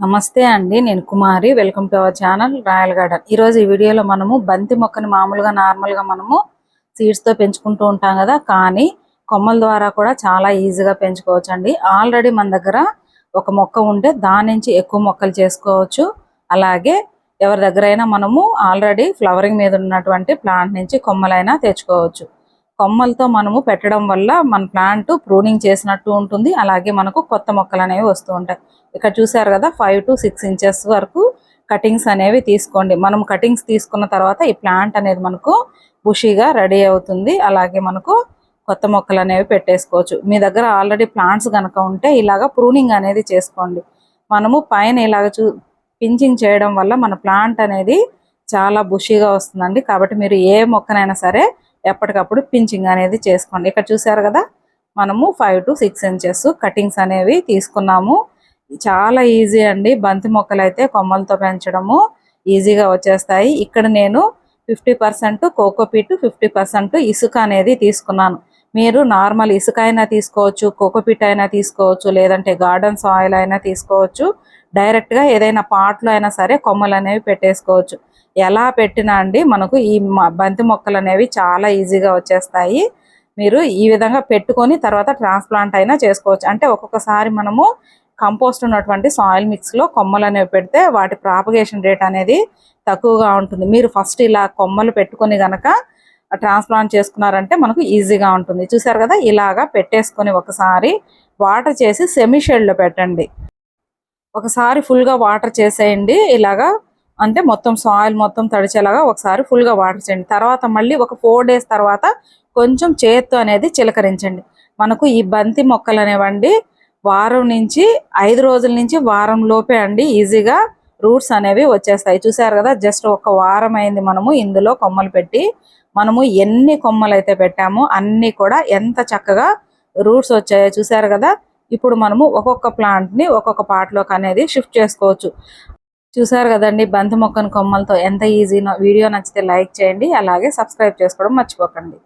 నమస్తే అండి నేను Kumari. Welcome to our channel royal garden ఈరోజు ఈ వీడియోలో మనము బంతి మొక్కని మామూలుగా నార్మల్గా మనము సీడ్స్తో పెంచుకుంటూ ఉంటాం కదా కానీ కొమ్మల ద్వారా కూడా చాలా ఈజీగా పెంచుకోవచ్చు అండి ఆల్రెడీ మన దగ్గర ఒక మొక్క ఉంటే దాని నుంచి ఎక్కువ మొక్కలు చేసుకోవచ్చు. అలాగే ఎవరి దగ్గరైనా మనము ఆల్రెడీ ఫ్లవరింగ్ మీద ఉన్నటువంటి ప్లాంట్ నుంచి కొమ్మలైనా తెచ్చుకోవచ్చు. కొమ్మలతో మనము పెట్టడం వల్ల మన ప్లాంట్ ప్రూనింగ్ చేసినట్టు ఉంటుంది. అలాగే మనకు కొత్త మొక్కలు అనేవి వస్తూ ఉంటాయి. ఇక్కడ చూసారు కదా ఫైవ్ టు సిక్స్ ఇంచెస్ వరకు కటింగ్స్ అనేవి తీసుకోండి. మనం కటింగ్స్ తీసుకున్న తర్వాత ఈ ప్లాంట్ అనేది మనకు బుషీగా రెడీ అవుతుంది. అలాగే మనకు కొత్త మొక్కలు అనేవి పెట్టేసుకోవచ్చు. మీ దగ్గర ఆల్రెడీ ప్లాంట్స్ కనుక ఉంటే ఇలాగ ప్రూనింగ్ అనేది చేసుకోండి. మనము పైన ఇలాగ చూ పించింగ్ చేయడం వల్ల మన ప్లాంట్ అనేది చాలా బుషీగా వస్తుందండి. కాబట్టి మీరు ఏ మొక్కనైనా సరే ఎప్పటికప్పుడు పించింగ్ అనేది చేసుకోండి. ఇక్కడ చూసారు కదా మనము five to six inches cuttings అనేవి తీసుకున్నాము. చాలా ఈజీ అండి. బంతి మొక్కలు అయితే కొమ్మలతో పెంచడము ఈజీగా వచ్చేస్తాయి. ఇక్కడ నేను fifty percent cocopeat fifty percent ఇసుక అనేది తీసుకున్నాను. మీరు నార్మల్ ఇసుక అయినా తీసుకోవచ్చు కోకోపిట్ అయినా తీసుకోవచ్చు లేదంటే గార్డెన్ సాయిల్ అయినా తీసుకోవచ్చు. డైరెక్ట్గా ఏదైనా పాట్లో అయినా సరే కొమ్మలు అనేవి పెట్టేసుకోవచ్చు. ఎలా పెట్టినా అండి మనకు ఈ బంతి మొక్కలు అనేవి చాలా ఈజీగా వచ్చేస్తాయి. మీరు ఈ విధంగా పెట్టుకొని తర్వాత ట్రాన్స్ప్లాంట్ అయినా చేసుకోవచ్చు. అంటే ఒక్కొక్కసారి మనము కంపోస్ట్ ఉన్నటువంటి సాయిల్ మిక్స్లో కొమ్మలు అనేవి పెడితే వాటి ప్రాపగేషన్ రేట్ అనేది తక్కువగా ఉంటుంది. మీరు ఫస్ట్ ఇలా కొమ్మలు పెట్టుకొని గనక ట్రాన్స్ప్లాంట్ చేసుకున్నారంటే మనకు ఈజీగా ఉంటుంది. చూసారు కదా? ఇలాగా పెట్టేసుకొని ఒకసారి వాటర్ చేసి సెమీ షెడ్లో పెట్టండి. ఒకసారి ఫుల్గా వాటర్ చేసేయండి. ఇలాగా అంటే మొత్తం సాయిల్ మొత్తం తడిచేలాగా ఒకసారి ఫుల్గా వాటర్ చేయండి. తర్వాత మళ్ళీ ఒక ఫోర్ డేస్ తర్వాత కొంచెం చేత్తో అనేది చిలకరించండి. మనకు ఈ బంతి మొక్కలు అనేవండి వారం నుంచి ఐదు రోజుల నుంచి వారం లోపే అండి ఈజీగా రూట్స్ అనేవి వచ్చేస్తాయి. చూసారు కదా జస్ట్ ఒక వారం అయింది మనము ఇందులో కొమ్మలు పెట్టి. మనము ఎన్ని కొమ్మలు అయితే పెట్టామో అన్ని కూడా ఎంత చక్కగా రూట్స్ వచ్చాయో చూసారు కదా ఇప్పుడు మనము ఒక్కొక్క ప్లాంట్ని ఒక్కొక్క పార్ట్లోకి అనేది షిఫ్ట్ చేసుకోవచ్చు. చూసారు కదండి బంతి మొక్కను కొమ్మలతో ఎంత ఈజీనో వీడియో నచ్చితే లైక్ చేయండి అలాగే సబ్స్క్రైబ్ చేసుకోవడం మర్చిపోకండి.